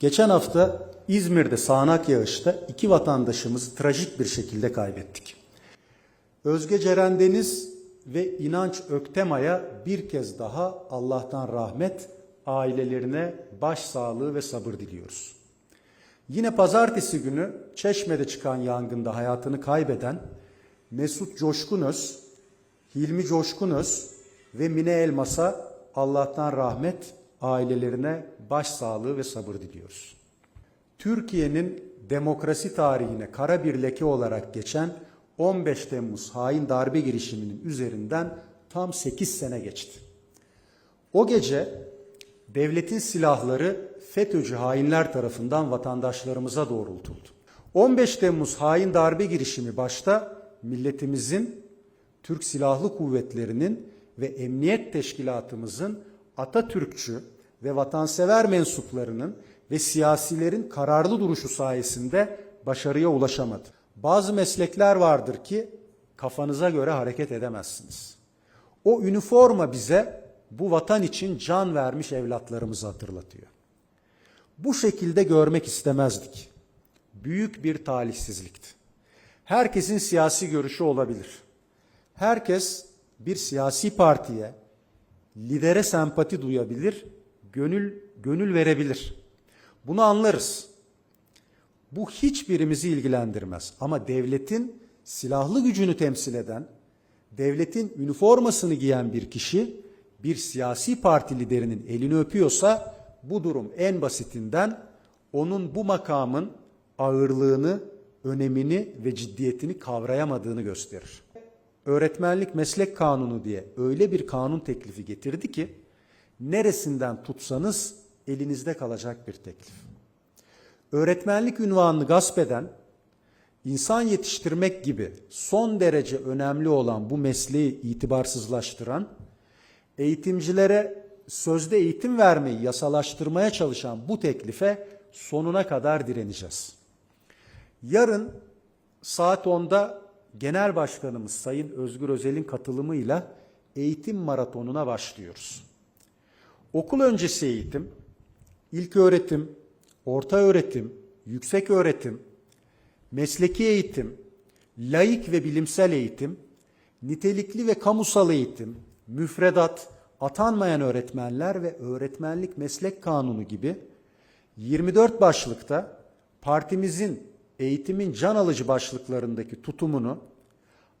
Geçen hafta İzmir'de sağanak yağışta iki vatandaşımızı trajik bir şekilde kaybettik. Özge Ceren Deniz ve İnanç Öktema'ya bir kez daha Allah'tan rahmet, ailelerine başsağlığı ve sabır diliyoruz. Yine pazartesi günü Çeşme'de çıkan yangında hayatını kaybeden Mesut Coşkunöz, Hilmi Coşkunöz ve Mine Elmas'a Allah'tan rahmet, ailelerine başsağlığı ve sabır diliyoruz. Türkiye'nin demokrasi tarihine kara bir leke olarak geçen 15 Temmuz hain darbe girişiminin üzerinden tam 8 sene geçti. O gece devletin silahları FETÖ'cü hainler tarafından vatandaşlarımıza doğrultuldu. 15 Temmuz hain darbe girişimi başta milletimizin, Türk Silahlı Kuvvetleri'nin ve Emniyet Teşkilatımızın Atatürkçü ve vatansever mensuplarının ve siyasilerin kararlı duruşu sayesinde başarıya ulaşamadı. Bazı meslekler vardır ki kafanıza göre hareket edemezsiniz. O üniforma bize bu vatan için can vermiş evlatlarımızı hatırlatıyor. Bu şekilde görmek istemezdik. Büyük bir talihsizlikti. Herkesin siyasi görüşü olabilir. Herkes bir siyasi partiye, lidere sempati duyabilir, gönül gönül verebilir. Bunu anlarız. Bu hiçbirimizi ilgilendirmez. Ama devletin silahlı gücünü temsil eden, devletin üniformasını giyen bir kişi bir siyasi parti liderinin elini öpüyorsa bu durum en basitinden onun bu makamın ağırlığını, önemini ve ciddiyetini kavrayamadığını gösterir. Öğretmenlik meslek kanunu diye öyle bir kanun teklifi getirdi ki neresinden tutsanız elinizde kalacak bir teklif. Öğretmenlik ünvanını gasp eden, insan yetiştirmek gibi son derece önemli olan bu mesleği itibarsızlaştıran, eğitimcilere sözde eğitim vermeyi yasalaştırmaya çalışan bu teklife sonuna kadar direneceğiz. Yarın saat 10'da Genel Başkanımız Sayın Özgür Özel'in katılımıyla eğitim maratonuna başlıyoruz. Okul öncesi eğitim, ilk öğretim, orta öğretim, yüksek öğretim, mesleki eğitim, laik ve bilimsel eğitim, nitelikli ve kamusal eğitim, müfredat, atanmayan öğretmenler ve öğretmenlik meslek kanunu gibi 24 başlıkta partimizin eğitimin can alıcı başlıklarındaki tutumunu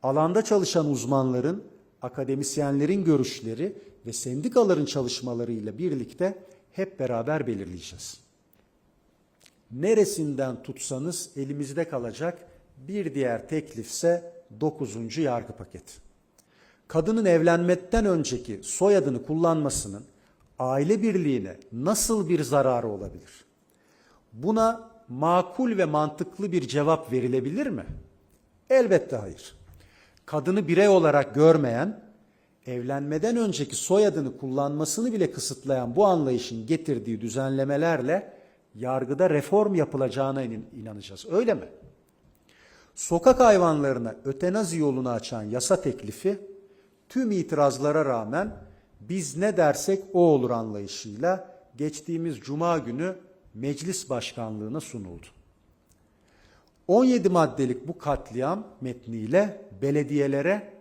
alanda çalışan uzmanların, akademisyenlerin görüşleri ve sendikaların çalışmalarıyla birlikte hep beraber belirleyeceğiz. Neresinden tutsanız elimizde kalacak bir diğer teklifse 9. yargı paketi. Kadının evlenmekten önceki soyadını kullanmasının aile birliğine nasıl bir zararı olabilir? Buna makul ve mantıklı bir cevap verilebilir mi? Elbette hayır. Kadını birey olarak görmeyen, evlenmeden önceki soyadını kullanmasını bile kısıtlayan bu anlayışın getirdiği düzenlemelerle yargıda reform yapılacağına inanacağız. Öyle mi? Sokak hayvanlarına ötenazi yolunu açan yasa teklifi tüm itirazlara rağmen biz ne dersek o olur anlayışıyla geçtiğimiz cuma günü meclis başkanlığına sunuldu. 17 maddelik bu katliam metniyle belediyelere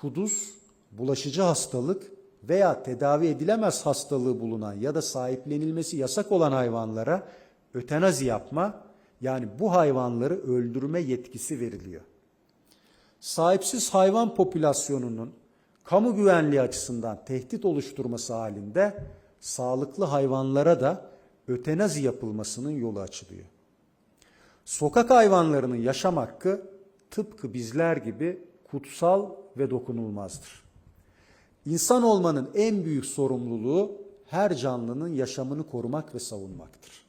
kuduz, bulaşıcı hastalık veya tedavi edilemez hastalığı bulunan ya da sahiplenilmesi yasak olan hayvanlara ötenazi yapma yani bu hayvanları öldürme yetkisi veriliyor. Sahipsiz hayvan popülasyonunun kamu güvenliği açısından tehdit oluşturması halinde sağlıklı hayvanlara da ötenazi yapılmasının yolu açılıyor. Sokak hayvanlarının yaşam hakkı tıpkı bizler gibi kutsal ve dokunulmazdır. İnsan olmanın en büyük sorumluluğu her canlının yaşamını korumak ve savunmaktır.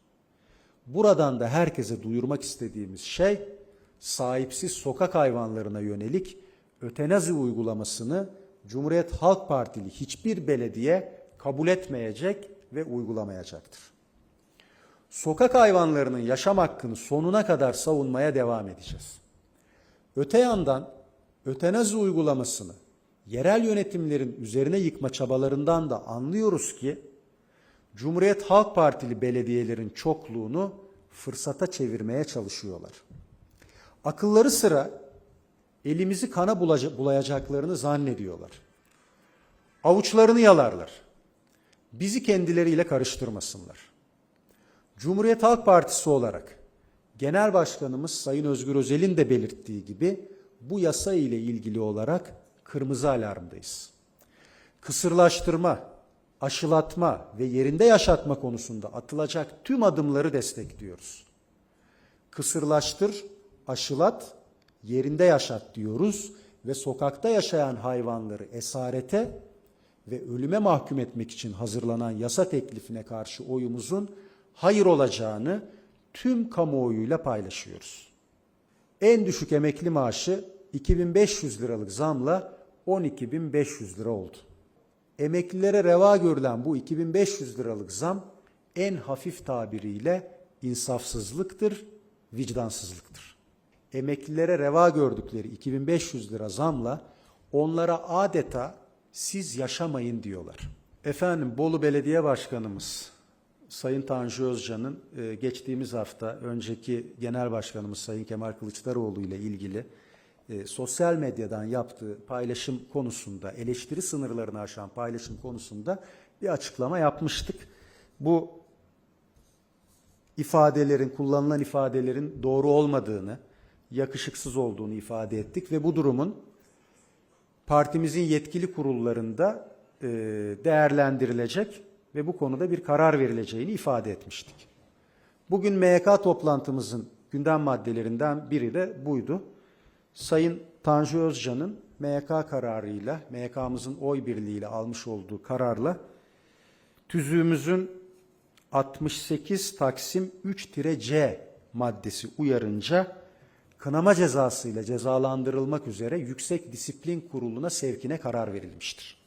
Buradan da herkese duyurmak istediğimiz şey sahipsiz sokak hayvanlarına yönelik ötenazi uygulamasını Cumhuriyet Halk Partili hiçbir belediye kabul etmeyecek ve uygulamayacaktır. Sokak hayvanlarının yaşam hakkını sonuna kadar savunmaya devam edeceğiz. Öte yandan ötenazi uygulamasını yerel yönetimlerin üzerine yıkma çabalarından da anlıyoruz ki Cumhuriyet Halk Partili belediyelerin çokluğunu fırsata çevirmeye çalışıyorlar. Akılları sıra elimizi kana bulayacaklarını zannediyorlar. Avuçlarını yalarlar. Bizi kendileriyle karıştırmasınlar. Cumhuriyet Halk Partisi olarak Genel Başkanımız Sayın Özgür Özel'in de belirttiği gibi bu yasa ile ilgili olarak kırmızı alarmdayız. Kısırlaştırma, aşılatma ve yerinde yaşatma konusunda atılacak tüm adımları destekliyoruz. Kısırlaştır, aşılat, yerinde yaşat diyoruz ve sokakta yaşayan hayvanları esarete ve ölüme mahkum etmek için hazırlanan yasa teklifine karşı oyumuzun hayır olacağını tüm kamuoyuyla paylaşıyoruz. En düşük emekli maaşı 2500 liralık zamla 12.500 lira oldu. Emeklilere reva görülen bu 2500 liralık zam en hafif tabiriyle insafsızlıktır, vicdansızlıktır. Emeklilere reva gördükleri 2500 lira zamla onlara adeta siz yaşamayın diyorlar. Efendim Bolu Belediye Başkanımız Sayın Tanju Özcan'ın e, geçtiğimiz hafta önceki Genel Başkanımız Sayın Kemal Kılıçdaroğlu ile ilgili e, sosyal medyadan yaptığı paylaşım konusunda, eleştiri sınırlarını aşan paylaşım konusunda bir açıklama yapmıştık. Bu ifadelerin, kullanılan ifadelerin doğru olmadığını, yakışıksız olduğunu ifade ettik ve bu durumun partimizin yetkili kurullarında e, değerlendirilecek ve bu konuda bir karar verileceğini ifade etmiştik. Bugün MYK toplantımızın gündem maddelerinden biri de buydu. Sayın Tanju Özcan'ın MYK kararıyla, MYK'mızın oy birliğiyle almış olduğu kararla tüzüğümüzün 68 Taksim 3-C maddesi uyarınca kınama cezasıyla cezalandırılmak üzere Yüksek Disiplin Kurulu'na sevkine karar verilmiştir.